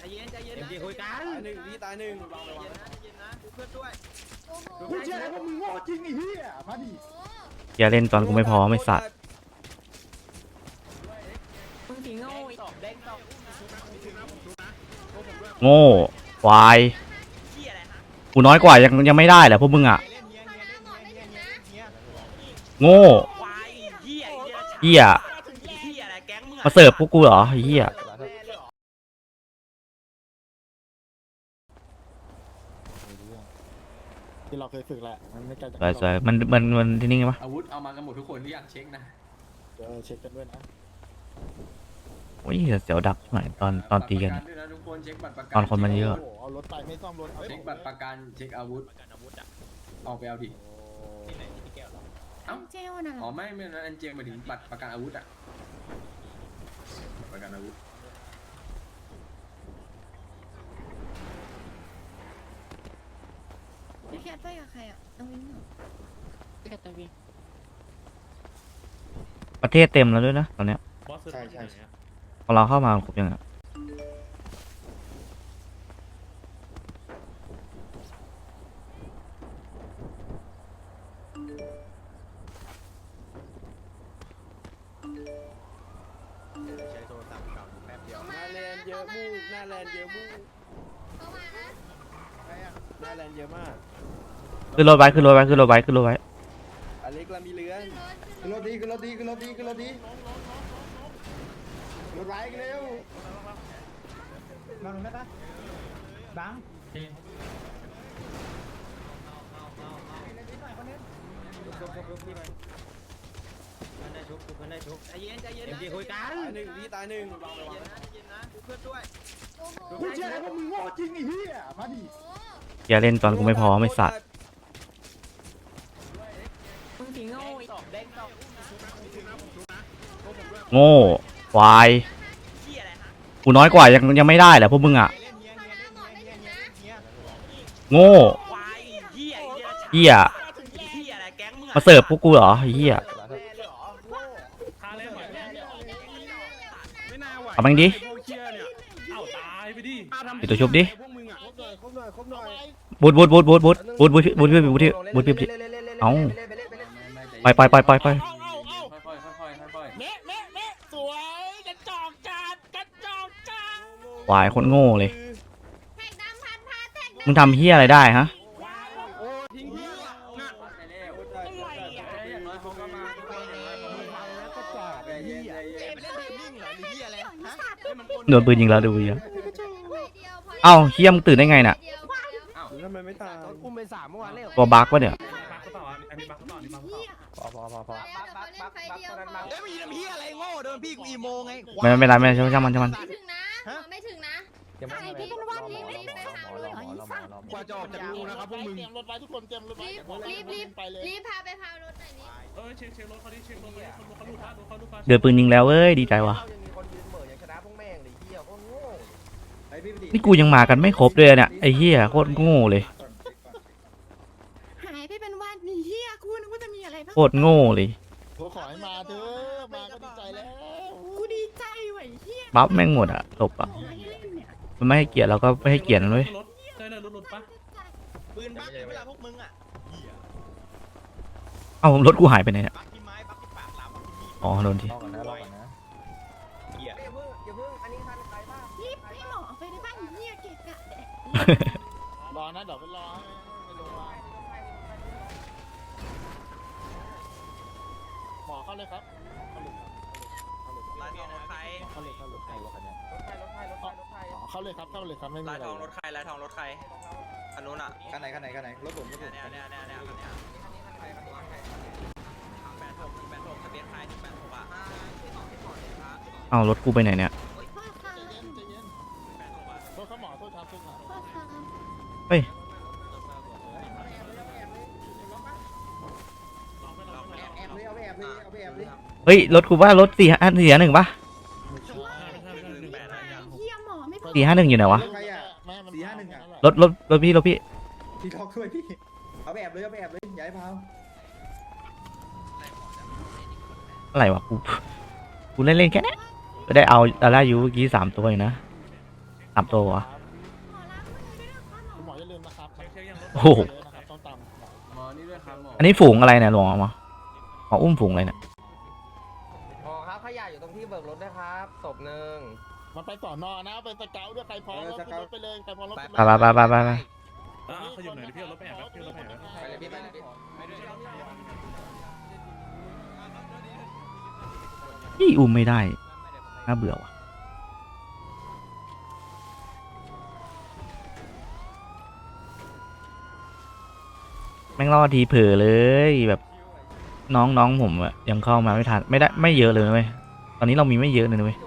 ใจเย็นใจเย็นเอ็มนะดีคุยกันตายหนึ่งพี่ตายหนึ่งใจเย็นนะใจเย็นนะดูเพื่อนด้วยโอ้โหกูเชื่อแล้วว่ามึงโง่จริงไอ้เหี้ยมาดิอย่าเล่นตอนกูไม่พร้อมไม่สัตว์มึงสีโง่อีกเด้งต่อโง่ควายเหี้ยอะไรฮะกูน้อยกว่ายังยังไม่ได้เหรอพวกมึงอะหมอไม่ถึงนะโง่ควายเหี้ยเหี้ยเหี้ยอะไรแก๊งมึงมาเสิร์ฟพวกกูเหรอไอ้เหี้ย ที่เราเคยฝึกแหละมันไม่ไกลจากสวยสวยมันมันมันที่นี่ไงวะอาวุธเอามากันหมดทุกคนที่อยากเช็คนะเดี๋ยวเช็คกันด้วยนะโอ้ยเสียวดักหน่อยตอนตอนตีกันบัตรประด้วยนะทุกคนเช็คบัตรประกันตอนคนมันเยอะโอ้โหเอารถไปไม่ซ่อมรถเอาเช็คบัตรประกันเช็คอาวุธออกไปเอาดิเอ้าเจลน่ะอ๋อไม่ไม่นะอันเจมหมายถึงบัตรประกันอาวุธอะบัตรประกันอาวุธ พี่แคทไปกับใครอะเอวินเหรอเตะวินประเทศเต็มแล้วด้วยนะตอนเนี้ยบอสซื้อมพอเราเข้ามาครบยังระเทศเต็าแป๊บดีวหน้าแลนเยอะมากหน้าแลนเยอะมูก หน้าแลนเยอะมากขึ้นรถไว้ขึ้นรถไว้ขึ้นรถไว้ขึ้นรถไว้อเล็กลามีเรือนขึ้นรถขึ้นขึ้นรรถถดีขึ้นรถดีขึ้นรถดีขึ้นรถดีรถไว้กันเร็วบังได้ปะบังใจเย็นใจเย็นเอ็มนะดีคุยกันตายหนึ่งพี่ตายหนึ่งใจเย็นนะใจเย็นนะดูเพื่อนด้วยโอ้โหกูเชื่อแล้วว่ามึงโง่จริงไอ้เหี้ยมาดิ กียเล่นตอนกูไม่พร้อมไม่สัตว์โง่อีวายกูน้อยกว่ายังยังไม่ได้แหละพวกมึงอะโง่เหี้ยมาเสิร์ฟพวกกูเหรอเหี้ยเอาแม่งดิปตัวชุบดิ บหน่อยครบหน่อยบูดบูดบูดบูดบูดบูดบูดบูดบูดบูดบูดบูดเอ้าไปไปไปไปไปค่อยๆค่อยๆค่อยๆค่อยๆควายคนโง่เลย แท็กดำพันพาแท็กมึงทำเหี้ยอะไรได้ฮะ โอ้ทิ้งเหี้ยน่ะไปเร็วโอ้ได้ได้ได้อย่างน้อยเขาก็มาทุกคนอย่างน้อยเขาก็มาแล้วก็จ่าใจเย็นใจเย็นโดนปืนยิงแล้วดูเยอะเดียวพอ เอ้าเฮียมึงตื่นได้ไงน่ะเดียวพอเดียวทำไมไม่ตายอุ้มไปสามเมื่อวานเลยตัวบั๊กวะเนี่ย พอพอพอพอเดี๋ยวเดี๋ยวเขาเล่นไฟเดียวพอเอ้ยมีน้ำเฮียอะไรโง่โดนพี่กูอีโมไงไม่ไม่เป็นไรไม่เป็นไรช่างมันช่างมันไม่ถึงนะหมอไม่ถึงนะใช่พี่เป็นวันรีบรีบไปหารถกว่าจะออกจากรูนะครับพวกมึง เตรียมรถไว้ทุกคนเตรียมรถไว้รีบรีบรีบไปเลยรีบพาไปพารถหน่อยนี่เออเช็คเช็ครถเขาดิเช็ครถเขาดิเขาเขาหลุดละเขาหลุดละเดือดปืนยิงแล้วเว้ยดีใจว่ะ นี่กูยังมากันไม่ครบเลยเนี่ยไอ้เหี้ยโคตรโง่เลยหายไปเป็นวันนี่เฮียกูนึกว่าจะมีอะไรบ้างโคตรโง่เลยกูขอให้มาเถอะมาก็ดีใจแล้วกูดีใจว่ะเฮียบัฟแม่งหมดอะตบอะมันไม่ให้เกียรติเราก็ไม่ให้เกียรติมันเว้ยรถได้เลยรถรถปะปืนบักเวลาพวกมึงอะเอ้ารถกูหายไปไหนเนี่ยบักที่ไม้บักที่ปากหลามบักที่มีดอ๋อโดนทีรอก่ รอนะเดี๋ยวไปรอไปโรงพยาบาลหมอเข้าเลยครับเข้าเลยครับร้านทองรถใครเข้าเลยเข้าเลยเข้าเลยเข้าเลยรถไฟรถไฟรถไฟรถไฟอ๋อเข้าเลยครับเข้าเลยครับไม่มีร้าอะไรทองรถใครร้านทองรถใครคันนู้นอะคันไหนคันไหนคันไหนรถผมรถผเนี่ยมเนี่ยเนี่ยเนี่ยเนี่ยเนี้ยแปดหกแปดหกทะเบียนใครที่แปดหกอะเอ้ารถกูไปไหนเนี่ย พ่อค่ะ ใจเย็นใจเย็น แปดหกอะ โทษครับหมอโทษครับโทษครับ พ่อค่ะ เฮ้ย แอบเลยเอาไปแอบเลยเอาไปแอบเลย เฮ้ยรถกูว่ารถสี่ห้าสี่ห้าหนึ่งปะแปดอะไรอย่างเฮียหมอไม่พอสี่ห้าหนึ่งอยู่ไหนวะใครอะแม่มันสี่ห้าหนึ่งอะรถรถรถพี่รถพี่พี่ล็อกด้วยพี่เอาไปแอบเลยเอาไปแอบเลยอย่าให้พาวอะไรวะกูกูเล่นเล่นแค่เนี้ยก็ได้เอาดารายูเมื่อกี้สามตัวอยู่นะสามามตัววะขอล้างมือด้วยนะคะหมอคุณหมออย่าลืมนะครับเช็คเช็คยังรถโอ้โหเยอะนะครับต้องตามหมอหมอนี่ด้วยครับหมออันนี้ฝูงอะไรเนี่ยหลวงหมอ หมออุ้มฝูงอะไรเนี่ยหมอครับขยะอยู่ตรงที่เบิกรถนะครับศพหนึ่งมันไปสอนอนะไปสเกลด้วยใครพร้อมรถขึ้นรถไปเลยใครพร้อมรถขึ้นไปไปไปไปไปไปอ่าขยับหน่อยเดี๋ยวพี่เอารถไปแอบแป๊บพี่เอารถไปแอบแป๊บไปเลยพี่ไปเลยพี่ไปด้วยครับนี่อุ้มไม่ได้น่าเบื่อว่ะแม่งรอดทีเผลอเลยแบบ น้องน้องผมอะยังเข้ามาไม่ทันไม่ได้ไม่เยอะเลยนะเว้ยตอนนี้เรามีไม่เยอะเลยนะเว้ย